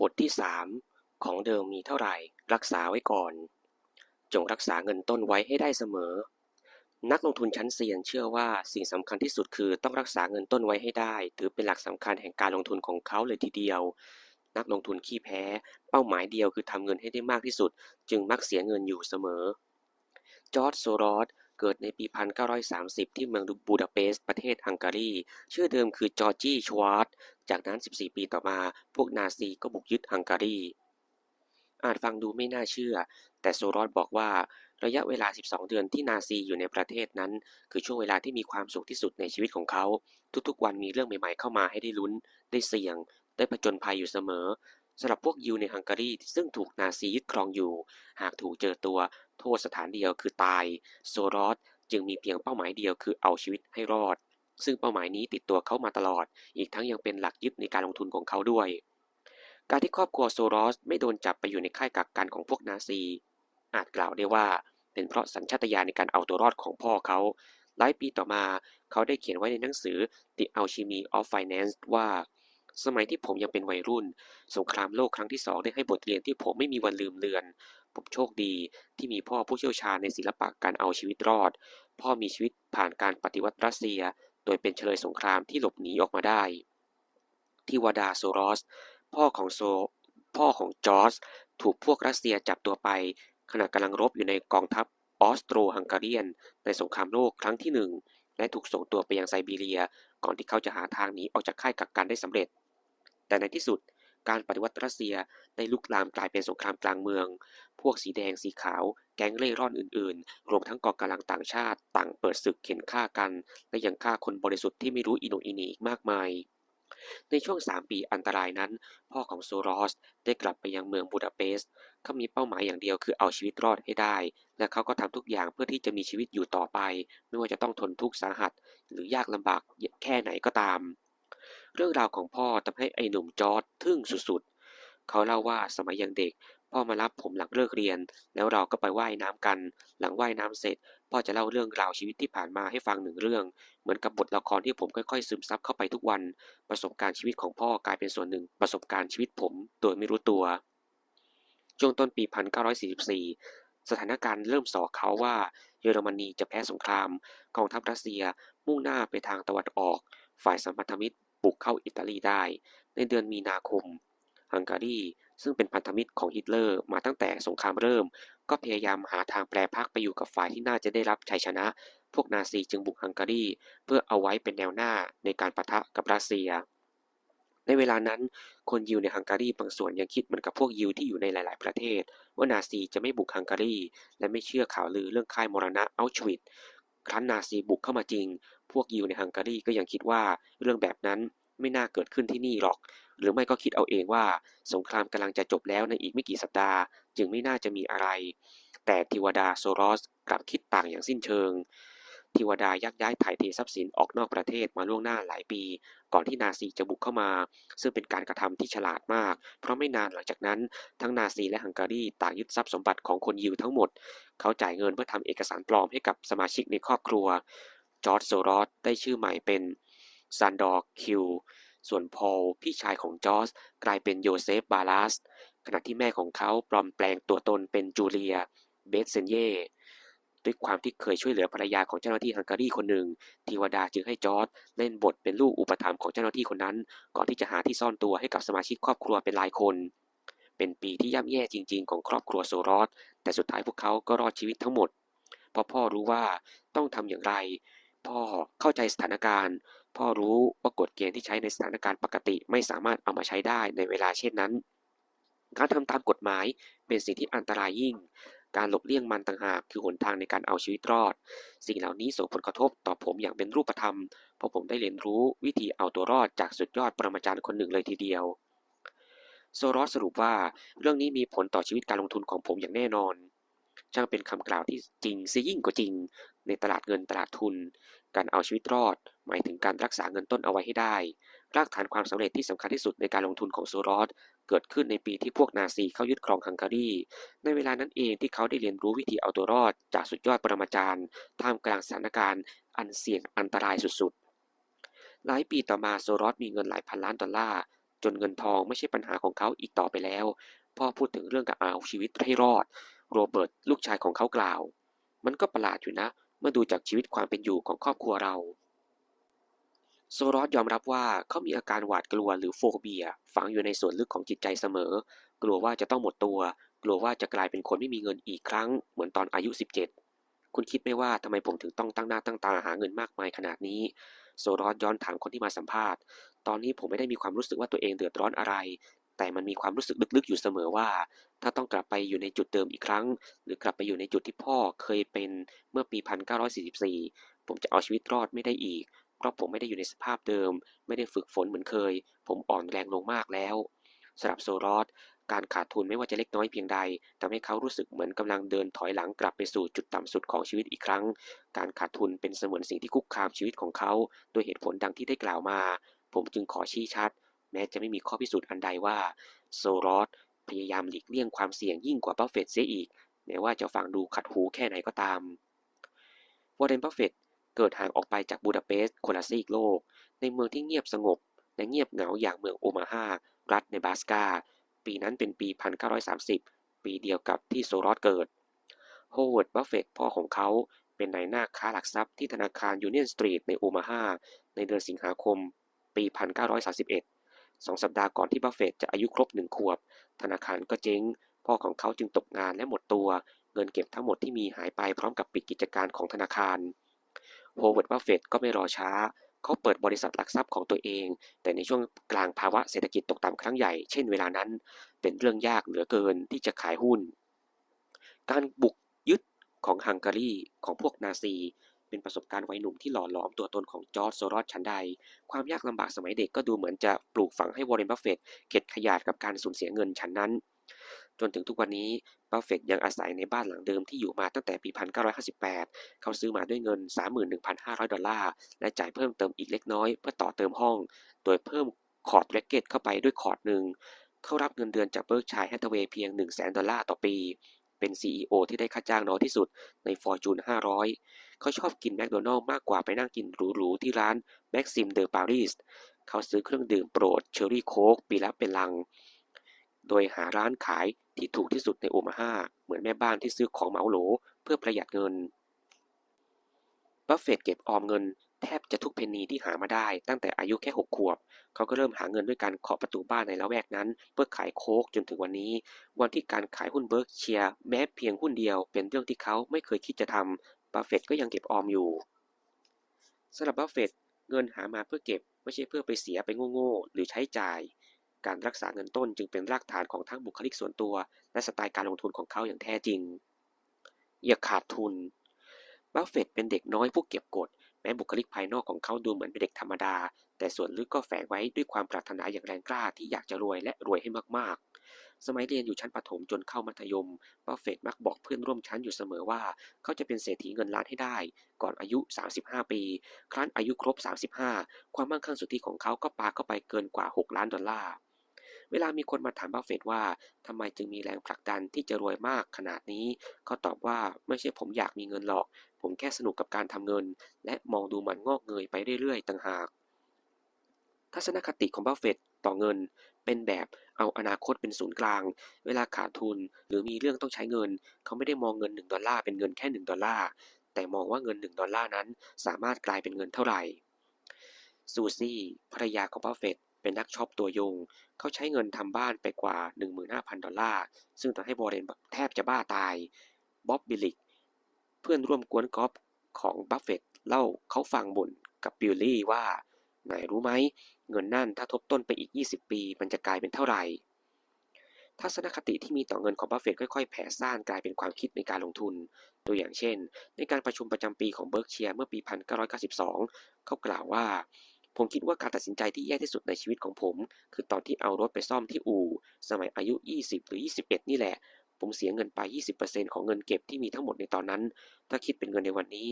บทที่3ของเดิมมีเท่าไหร่ รักษาไว้ก่อน จงรักษาเงินต้นไว้ให้ได้เสมอ นักลงทุนชั้นเซียนเชื่อว่าสิ่งสำคัญที่สุดคือต้องรักษาเงินต้นไว้ให้ได้ ถือเป็นหลักสำคัญแห่งการลงทุนของเขาเลยทีเดียว นักลงทุนขี้แพ้ เป้าหมายเดียวคือทำเงินให้ได้มากที่สุด จึงมักเสียเงินอยู่เสมอจอร์จโซรอส เกิดในปี 1930 ที่เมืองบูดาเปสต์ประเทศฮังการี ชื่อเดิมคือจอร์จี้ชวาร์ตจากนั้น 14 ปีต่อมา พวกนาซีก็บุกยึดฮังการี อาจฟังดูไม่น่าเชื่อ แต่โซรอสบอกว่า ระยะเวลา 12 เดือนที่นาซีอยู่ในประเทศนั้น คือช่วงเวลาที่มีความสุขที่สุดในชีวิตของเขา ทุกๆ วันมีเรื่องใหม่ ๆ เข้ามาให้ได้ลุ้น ได้เสี่ยง ได้ผจญภัยอยู่เสมอสำหรับพวกยิวในฮังการีซึ่งถูกนาซียึดครองอยู่ หากถูกเจอตัว โทษสถานเดียวคือตาย โซรอสจึงมีเพียงเป้าหมายเดียวคือเอาชีวิตให้รอด ซึ่งเป้าหมายนี้ติดตัวเขามาตลอด อีกทั้งยังเป็นหลักยึดในการลงทุนของเขาด้วย การที่ครอบครัวโซรอสไม่โดนจับไปอยู่ในค่ายกักกันของพวกนาซี อาจกล่าวได้ว่าเป็นเพราะสัญชาตญาณในการเอาตัวรอดของพ่อเขา หลายปีต่อมาเขาได้เขียนไว้ในหนังสือ The Alchemy of Finance ว่า สมัยที่ผมยังเป็นวัยรุ่น สงครามโลกครั้งที่สองได้ให้บทเรียนที่ผมไม่มีวันลืมเลือน ผมโชคดีที่มีพ่อผู้เชี่ยวชาญในศิลปะการเอาชีวิตรอด พ่อมีชีวิตผ่านการปฏิวัติรัสเซีย โดยเป็นเฉลยสงครามที่หลบหนีออกมาได้ที่วดาโซรอส พ่อของโซ พ่อของจอร์จถูกพวกรัสเซียจับตัวไป ขณะกำลังรบอยู่ในกองทัพออสโตรฮังการีนในสงครามโลกครั้งที่หนึ่งและถูกส่งตัวไปยังไซบีเรีย ก่อนที่เขาจะหาทางหนีออกจากค่ายกักกันได้สำเร็จ แต่ในที่สุดการปฏิวัติรัสเซียได้ลุกลามกลายเป็นสงครามกลางเมือง พวกสีแดงสีขาว แก๊งเล่ร่อนอื่นๆ รวมทั้งกองกำลังต่างชาติ ต่างเปิดศึกเข็นฆ่ากัน และยังฆ่าคนบริสุทธิ์ที่ไม่รู้อิโหนอินีอีกมากมาย ในช่วง 3 ปีอันตรายนั้น พ่อของโซรอสได้กลับไปยังเมืองบูดาเปสต์เขามีเป้าหมายอย่างเดียวคือเอาชีวิตรอดให้ได้ และเขาก็ทำทุกอย่างเพื่อที่จะมีชีวิตอยู่ต่อไป ไม่ว่าจะต้องทนทุกข์สาหัส หรือยากลำบากแค่ไหนก็ตาม เรื่องราวของพ่อทำให้ไอ้หนุ่มจอร์ดทึ่งสุดๆ เขาเล่าว่าสมัยยังเด็ก พ่อมารับผมหลังเลิกเรียน แล้วเราก็ไปว่ายน้ำกัน หลังว่ายน้ำเสร็จ พ่อจะเล่าเรื่องราวชีวิตที่ผ่านมาให้ฟังหนึ่งเรื่อง เหมือนกับบทละครที่ผมค่อยๆ ซึมซับเข้าไปทุกวัน ประสบการณ์ชีวิตของพ่อกลายเป็นส่วนหนึ่ง ประสบการณ์ชีวิตผม โดยไม่รู้ตัว ช่วงต้นปี 1944 สถานการณ์เริ่มสอเขาว่า เยอรมนีจะแพ้สงคราม กองทัพรัสเซีย มุ่งหน้าไปทางตะวันออก ฝ่ายสัมพันธมิตรบุกเข้าอิตาลีได้ ในเดือนมีนาคม ฮังการี ซึ่งเป็นพันธมิตรของฮิตเลอร์มาตั้งแต่สงครามเริ่ม ก็พยายามหาทางแปรพักไปอยู่กับฝ่ายที่น่าจะได้รับชัยชนะ พวกนาซีจึงบุกฮังการี เพื่อเอาไว้เป็นแนวหน้าในการปะทะกับรัสเซีย ในเวลานั้นคนยิวในฮังการีบางส่วนยังคิดเหมือนกับพวกยิวที่อยู่ในหลาย ๆ ประเทศ ว่านาซีจะไม่บุกฮังการี และไม่เชื่อข่าวลือเรื่องค่ายมรณะอัลชวิตครั้นนาซีบุกเข้ามาจริง พวกยิวในฮังการีก็ยังคิดว่าเรื่องแบบนั้นไม่น่าเกิดขึ้นที่นี่หรอก หรือไม่ก็คิดเอาเองว่าสงครามกำลังจะจบแล้วในอีกไม่กี่สัปดาห์ จึงไม่น่าจะมีอะไร แต่ทิวดาโซรอสกลับคิดต่างอย่างสิ้นเชิงทิวดายักย้ายถ่ายเททรัพย์สินออกนอกประเทศมาล่วงหน้าหลายปี ก่อนที่นาซีจะบุกเข้ามา ซึ่งเป็นการกระทำที่ฉลาดมาก เพราะไม่นานหลังจากนั้น ทั้งนาซีและฮังการีต่างยึดทรัพย์สมบัติของคนยิวทั้งหมด เขาจ่ายเงินเพื่อทำเอกสารปลอมให้กับสมาชิกในครอบครัว จอร์จโซรอสได้ชื่อใหม่เป็นซันดอร์คิว ส่วนพอลพี่ชายของจอร์จกลายเป็นโยเซฟบาลัสขณะที่แม่ของเขาปลอมแปลงตัวตนเป็นจูเลียเบสเซนเย่ด้วยความที่เคยช่วยเหลือภรรยาของเจ้าหน้าที่ฮังการีคนหนึ่งทิวดาจึงให้จอร์จเล่นบทเป็นลูกอุปถัมภ์ของเจ้าหน้าที่คนนั้น ก่อนที่จะหาที่ซ่อนตัวให้กับสมาชิกครอบครัวเป็นหลายคน เป็นปีที่ย่ำแย่จริง ๆ ของครอบครัวโซรอสแต่สุดท้ายพวกเขาก็รอดชีวิตทั้งหมดพราะพ่อรู้ว่าต้องทำอย่างไร พ่อเข้าใจสถานการณ์ พ่อรู้ว่ากฎเกณฑ์ที่ใช้ในสถานการณ์ปกติไม่สามารถเอามาใช้ได้ในเวลาเช่นนั้น การทำตามกฎหมายเป็นสิ่งที่อันตรายยิ่ง การหลบเลี่ยงมันต่างหากคือหนทางในการเอาชีวิตรอด สิ่งเหล่านี้ส่งผลกระทบต่อผมอย่างเป็นรูปธรรม เพราะผมได้เรียนรู้วิธีเอาตัวรอดจากสุดยอดปรมาจารย์คนหนึ่งเลยทีเดียว โซรอสสรุปว่าเรื่องนี้มีผลต่อชีวิตการลงทุนของผมอย่างแน่นอนช่างเป็นคำกล่าวที่จริงซะยิ่งกว่าจริง ในตลาดเงินตลาดทุน การเอาชีวิตรอด หมายถึงการรักษาเงินต้นเอาไว้ให้ได้ รากฐานความสำเร็จที่สำคัญที่สุดในการลงทุนของโซรอสเกิดขึ้นในปีที่พวกนาซีเข้ายึดครองฮังการี ในเวลานั้นเองที่เขาได้เรียนรู้วิธีเอาตัวรอด จากสุดยอดปรมาจารย์ท่ามกลางสถานการณ์อันเสี่ยงอันตรายสุดๆ หลายปีต่อมาโซรอสมีเงินหลายพันล้านดอลลาร์จนเงินทองไม่ใช่ปัญหาของเขาอีกต่อไปแล้ว พ่อพูดถึงเรื่องการเอาชีวิตให้รอด โรเบิร์ตลูกชายของเขากล่าว มันก็ประหลาดอยู่นะ เมื่อดูจากชีวิตความเป็นอยู่ของครอบครัวเรา โซรอสยอมรับว่าเขามีอาการหวาดกลัวหรือโฟเบีย ฝังอยู่ในส่วนลึกของจิตใจเสมอ กลัวว่าจะต้องหมดตัว กลัวว่าจะกลายเป็นคนไม่มีเงินอีกครั้ง เหมือนตอนอายุ 17 คุณคิดไหมว่าทำไมผมถึงต้องตั้งหน้าตั้งตาหาเงินมากมายขนาดนี้ โซรอสย้อนถามคนที่มาสัมภาษณ์ ตอนนี้ผมไม่ได้มีความรู้สึกว่าตัวเองเดือดร้อนอะไร แต่มันมีความรู้สึกลึกๆอยู่เสมอว่า ถ้าต้องกลับไปอยู่ในจุดเดิมอีกครั้ง หรือกลับไปอยู่ในจุดที่พ่อเคยเป็นเมื่อปี 1944 ผมจะเอาชีวิตรอดไม่ได้อีก เพราะผมไม่ได้อยู่ในสภาพเดิม ไม่ได้ฝึกฝนเหมือนเคย ผมอ่อนแรงลงมากแล้วสำหรับโซรอสการขาดทุนไม่ว่าจะเล็กน้อยเพียงใดทำให้เขารู้สึกเหมือนกำลังเดินถอยหลังกลับไปสู่จุดต่ำสุดของชีวิตอีกครั้ง การขาดทุนเป็นเสมือนสิ่งที่คุกคามชีวิตของเขาโดยเหตุผลดังที่ได้กล่าวมา ผมจึงขอชี้ชัด แม้จะไม่มีข้อพิสูจน์อันใดว่า โซรอสพยายามหลีกเลี่ยงความเสี่ยงยิ่งกว่าบัฟเฟตเสียอีก แม้ว่าจะฟังดูขัดหูแค่ไหนก็ตามวอร์เรนบัฟเฟต เกิดห่างออกไปจากบูดาเปสต์คนละซีกโลก ในเมืองที่เงียบสงบ และเงียบเหงาอย่างเมืองโอมาฮารัฐเนบาสกา ปีนั้นเป็นปี 1930 ปีเดียวกับที่โซรอสเกิด โฮเวิร์ด บัฟเฟตต์พ่อของเขาเป็นนายหน้าค้าหลักทรัพย์ที่ธนาคารยูเนียนสตรีทในโอมาฮาในเดือนสิงหาคม ปี 1931 สองสัปดาห์ก่อนที่บัฟเฟตต์จะอายุครบหนึ่งขวบ ธนาคารก็เจ๊ง พ่อของเขาจึงตกงานและหมดตัว เงินเก็บทั้งหมดที่มีหายไปพร้อมกับปิดกิจการของธนาคาร โฮเวิร์ดบัฟเฟตก็ไม่รอช้า เขาเปิดบริษัทหลักทรัพย์ของตัวเอง แต่ในช่วงกลางภาวะเศรษฐกิจตกต่ำครั้งใหญ่ เช่นเวลานั้น เป็นเรื่องยากเหลือเกินที่จะขายหุ้น การบุกยึดของฮังการีของพวกนาซีเป็นประสบการณ์วัยหนุ่มที่หล่อหลอมตัวตนของจอร์จโซรอสชั้นใด ความยากลำบากสมัยเด็กก็ดูเหมือนจะปลูกฝังให้วอร์เรนบัฟเฟตต์เข็ดขยาดกับการสูญเสียเงินชั้นนั้น จนถึงทุกวันนี้บัฟเฟตยังอาศัยในบ้านหลังเดิมที่อยู่มาตั้งแต่ปี 1958 เขาซื้อมาด้วยเงิน 31,500 ดอลลาร์ และจ่ายเพิ่มเติมอีกเล็กน้อยเพื่อต่อเติมห้อง โดยเพิ่มคอร์ดแร็กเก็ตเข้าไปด้วยคอร์ดหนึ่ง เขารับเงินเดือนจากเบิร์กชัยแฮทเวย์เพียง 100,000 ดอลลาร์ต่อปี เป็น CEO ที่ได้ค่าจ้างน้อยที่สุดใน Fortune 500 เขาชอบกินแมคโดนัลล์มากกว่าไปนั่งกินหรูๆที่ร้าน Maxim de Paris เขาซื้อเครื่องดื่มโปรดเชอร์รี่โค้กปีละเป็นลัง โดยหาร้านขาย ที่ถูกที่สุดในโอมาฮาเหมือนแม่บ้านที่ซื้อของเหมาโหลเพื่อประหยัดเงิน บัฟเฟต์เก็บออมเงินแทบจะทุกเพนนีที่หามาได้ตั้งแต่อายุแค่ 6 ขวบ เขาก็เริ่มหาเงินด้วยการเคาะประตูบ้านในละแวกนั้น เพื่อขายโคกจนถึงวันนี้ วันที่การขายหุ้นเบิร์กเชียร์แม้เพียงหุ้นเดียว เป็นเรื่องที่เขาไม่เคยคิดจะทำบัฟเฟต์ก็ยังเก็บออมอยู่สำหรับบัฟเฟต์เงินหามาเพื่อเก็บไม่ใช่เพื่อไปเสียไปโง่ๆหรือใช้จ่าย การรักษาเงินต้นจึงเป็นรากฐานของทั้งบุคลิกส่วนตัว และสไตล์การลงทุนของเขาอย่างแท้จริง อย่าขาดทุน บัฟเฟตเป็นเด็กน้อยผู้เก็บกด แม้บุคลิกภายนอกของเขาดูเหมือนเป็นเด็กธรรมดา แต่ส่วนลึกก็แฝงไว้ด้วยความปรารถนาอย่างแรงกล้าที่อยากจะรวยและรวยให้มากๆ สมัยเรียนอยู่ชั้นประถมจนเข้ามัธยม บัฟเฟตมักบอกเพื่อนร่วมชั้นอยู่เสมอว่า เขาจะเป็นเศรษฐีเงินล้านให้ได้ ก่อนอายุ 35 ปี ครั้นอายุครบ 35 ความมั่งคั่งสุทธิของเขาก็ปาเข้าไปเกินกว่า 6 ล้านดอลลาร์ เวลามีคนมาถามบัฟเฟตว่าทำไมจึงมีแรงผลักดันที่จะรวยมากขนาดนี้ เขาตอบว่าไม่ใช่ผมอยากมีเงินหรอก ผมแค่สนุกกับการทำเงิน และมองดูมันงอกเงยไปเรื่อยๆ ต่างหาก ทัศนคติของบัฟเฟตต่อเงินเป็นแบบเอาอนาคตเป็นศูนย์กลาง เวลาขาดทุนหรือมีเรื่องต้องใช้เงิน เขาไม่ได้มองเงิน 1 ดอลลาร์เป็นเงินแค่ 1 ดอลลาร์ แต่มองว่าเงิน 1 ดอลลาร์นั้นสามารถกลายเป็นเงินเท่าไหร่ ซูซี่ภรรยาของบัฟเฟต เป็นนักช็อปตัวยง เขาใช้เงินทำบ้านไปกว่า 15,000 ดอลลาร์ ซึ่งทำให้วอร์เรนแทบจะบ้าตาย บ๊อบบิลิก เพื่อนร่วมกวนกอล์ฟของบัฟเฟตต์เล่าเขาฟังบ่นกับบิลลี่ว่านายรู้ไหม เงินนั่นถ้าทบต้นไปอีก 20 ปี มันจะกลายเป็นเท่าไหร่ ทัศนคติที่มีต่อเงินของบัฟเฟตต์ค่อยๆ แผ่ซ่านกลายเป็นความคิดในการลงทุน ตัวอย่างเช่น ในการประชุมประจำปีของเบิร์กเชียร์เมื่อปี 1992 เขากล่าวว่า ผมคิดว่าการตัดสินใจที่แย่ที่สุดในชีวิตของผม คือตอนที่เอารถไปซ่อมที่อู่ สมัยอายุ 20 หรือ 21 นี่แหละ ผมเสียเงินไป 20%ของเงินเก็บที่มีทั้งหมดในตอนนั้น ถ้าคิดเป็นเงินในวันนี้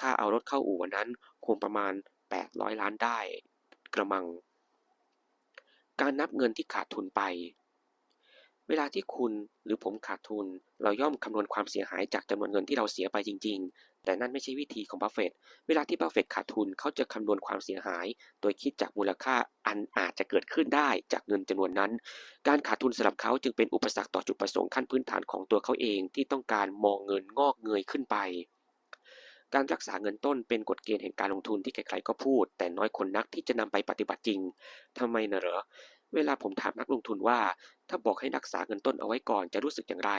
ค่าเอารถเข้าอู่วันนั้นคงประมาณ 800 ล้านได้ กระมัง การนับเงินที่ขาดทุนไปเวลาที่คุณหรือผมขาดทุน เราย่อมคำนวณความเสียหายจากจำนวนเงินที่เราเสียไปจริง แต่นั่นไม่ใช่วิธีของบัฟเฟต์เวลาที่บัฟเฟต์ขาดทุนเขาจะคำนวณความเสียหาย โดยคิดจากมูลค่าอันอาจจะเกิดขึ้นได้จากเงินจำนวนนั้น การขาดทุนสำหรับเขาจึงเป็นอุปสรรคต่อจุดประสงค์ขั้นพื้นฐานของตัวเขาเองที่ต้องการมองเงินงอกเงยขึ้นไปการรักษาเงินต้นเป็นกฎเกณฑ์แห่งการลงทุนที่ใครๆก็พูด แต่น้อยคนนักที่จะนำไปปฏิบัติจริงทำไมนะเหรอ เวลาผมถามนักลงทุนว่า ถ้าบอกให้รักษาเงินต้นเอาไว้ก่อนจะรู้สึกอย่างไร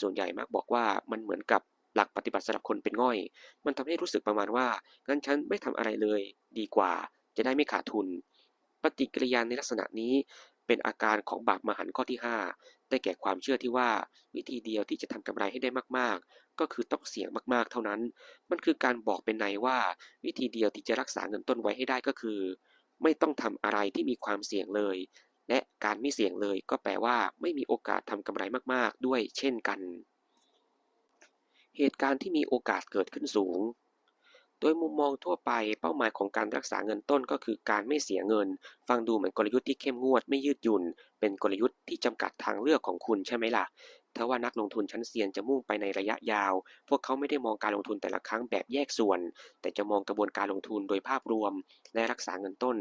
ส่วนใหญ่มักบอกว่ามันเหมือนกับ หลักปฏิบัติสำหรับคนเป็นง่อย มันทำให้รู้สึกประมาณว่า งั้นฉันไม่ทำอะไรเลย ดีกว่า จะได้ไม่ขาดทุน ปฏิกิริยาในลักษณะนี้เป็นอาการของบาปมหันต์ข้อที่ 5 ได้แก่ความเชื่อที่ว่าวิธีเดียวที่จะทำกำไรให้ได้มาก ๆ ก็คือต้องเสี่ยงมาก ๆ เท่านั้น มันคือการบอกเป็นในว่า วิธีเดียวที่จะรักษาเงินต้นไว้ให้ได้ก็คือ ไม่ต้องทำอะไรที่มีความเสี่ยงเลย และการไม่เสี่ยงเลยก็แปลว่าไม่มีโอกาสทำกำไรมาก ๆ ด้วยเช่นกัน เหตุการณ์ที่มีโอกาสเกิดขึ้นสูง โดยมุมมองทั่วไปเป้าหมายของการรักษาเงินต้นก็คือการไม่เสียเงิน ฟังดูเหมือนกลยุทธ์ที่เข้มงวดไม่ยืดหยุ่น เป็นกลยุทธ์ที่จำกัดทางเลือกของคุณใช่ไหมล่ะถ้าว่านักลงทุนชั้นเซียนจะมุ่งไปในระยะยาว พวกเขาไม่ได้มองการลงทุนแต่ละครั้งแบบแยกส่วน แต่จะมองกระบวนการลงทุนโดยภาพรวม และรักษาเงินต้น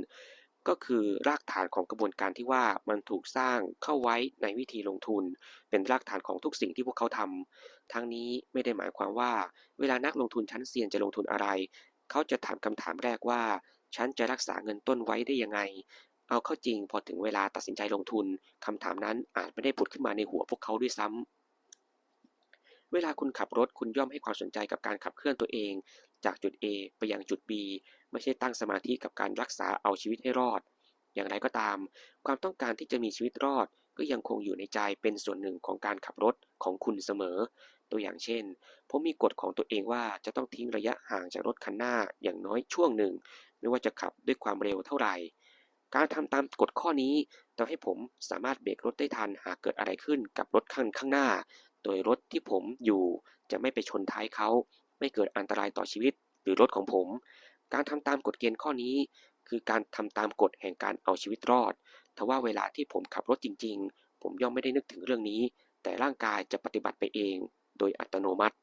ก็คือรากฐานของกระบวนการที่ว่ามันถูกสร้างเข้าไว้ในวิธีลงทุน เป็นรากฐานของทุกสิ่งที่พวกเขาทำทั้งนี้ไม่ได้หมายความว่า เวลานักลงทุนชั้นเซียนจะลงทุนอะไร เขาจะถามคำถามแรกว่า ฉันจะรักษาเงินต้นไว้ได้ยังไง เอาเข้าจริงพอถึงเวลาตัดสินใจลงทุนคำถามนั้นอาจไม่ได้ผุดขึ้นมาในหัวพวกเขาด้วยซ้ำเวลาคุณขับรถคุณย่อมให้ความสนใจกับการขับเคลื่อนตัวเอง จากจุด A ไปยังจุด B ไม่ใช่ตั้งสมาธิกับการรักษาเอาชีวิตให้รอด อย่างไรก็ตาม ความต้องการที่จะมีชีวิตรอด ก็ยังคงอยู่ในใจเป็นส่วนหนึ่งของการขับรถของคุณเสมอ ตัวอย่างเช่น ผมมีกฎของตัวเองว่าจะต้องทิ้งระยะห่างจากรถคันหน้าอย่างน้อยช่วงหนึ่ง ไม่ว่าจะขับด้วยความเร็วเท่าไหร่ การทำตามกฎข้อนี้ทำให้ผมสามารถเบรกรถได้ทันหากเกิดอะไรขึ้นกับรถคันข้างหน้า โดยรถที่ผมอยู่จะไม่ไปชนท้ายเขา ไม่เกิดอันตรายต่อชีวิตหรือรถของผม การทำตามกฎเกณฑ์ข้อนี้ คือการทำตามกฎแห่งการเอาชีวิตรอดทว่าเวลาที่ผมขับรถจริง ๆ ผมย่อมไม่ได้นึกถึงเรื่องนี้ แต่ร่างกายจะปฏิบัติไปเอง โดยอัตโนมัติ